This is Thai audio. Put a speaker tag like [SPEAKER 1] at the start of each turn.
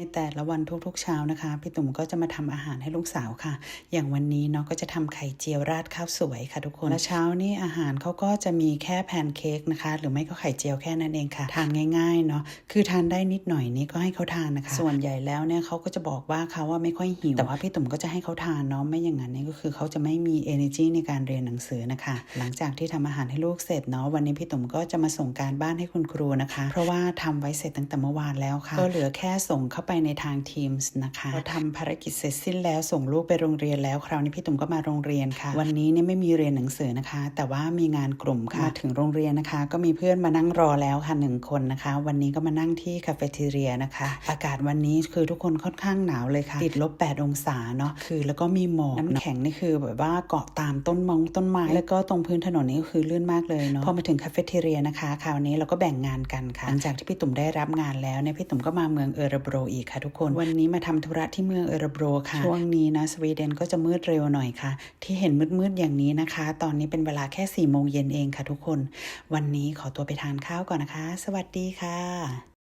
[SPEAKER 1] ในแต่ละวันทุกๆเช้านะคะ พี่ตุ่มก็จะมาทำอาหารให้ลูกสาวค่ะ อย่างวันนี้เนาะก็จะทำไข่เจียวราดข้าวสวยค่ะทุกคนและเช้านี่อาหารเขาก็จะมีแค่แพนเค้กนะคะ หรือไม่ก็ไข่เจียวแค่นั้นเองค่ะ ทานง่ายๆเนาะคือทานได้นิดหน่อยนี่ก็ให้เขาทานนะคะ ส่วนใหญ่แล้วเนี่ยเขาก็จะบอกว่าเขาว่าไม่ค่อยหิวแต่ว่าพี่ตุ่มก็จะให้เขาทานเนาะไม่อย่างนั้นนี่ก็คือเขาจะไม่มี energy ในการเรียนหนังสือนะคะ หลังจากที่ทำอาหารให้ลูกเสร็จเนาะวันนี้พี่ตุ่มก็จะมาส่งการบ้านให้คุณครูนะคะ เพราะว่าทำไว้เสร็จตั้งแต่เมื่อวานแล้วค่ะก็เหลือแค่ส่งเข้าไปในทาง Teams นะคะพอทำภารกิจเสร็จสิ้นแล้วส่งลูกไปโรงเรียนแล้ว คราวนี้พี่ตุ่มก็มาโรงเรียนค่ะ วันนี้เนี่ยไม่มีเรียนหนังสือนะคะ แต่ว่ามีงานกลุ่มค่ะมาถึงโรงเรียนนะคะ ก็มีเพื่อนมานั่งรอแล้วค่ะหนึ่งคนนะคะ วันนี้ก็มานั่งที่คาเฟ่เทเรียนะคะ อากาศวันนี้คือทุกคนค่อนข้างหนาวเลยค่ะ ติดลบ 8 องศาเนาะคือแล้วก็มีหมอกน้ำแข็งนี่คือแบบว่าเกาะตามต้นมงต้นไม้แล้วก็ตรงพื้นถนนนี่ก็คือลื่นมากเลยเนาะพอมาถึงคาเฟ่เทเรียนะคะคราวนี้เราก็แบ่งงานกันค่ะหลังจากที่พี่ตุ่มได้รับงานแล้วเนี่ยพี่ตุ่มก็มาเมืองเออร์โบรอีกค่ะทุกคน วันนี้มาทำธุระที่เมืองเออร์โบรค่ะ ช่วงนี้นะสวีเดนก็จะมืดเร็วหน่อยค่ะ ที่เห็นมืดๆอย่างนี้นะคะ ตอนนี้เป็นเวลาแค่4ี่โมงเย็นเองค่ะทุกคน วันนี้ขอตัวไปทานข้าวก่อนนะคะ สวัสดีค่ะ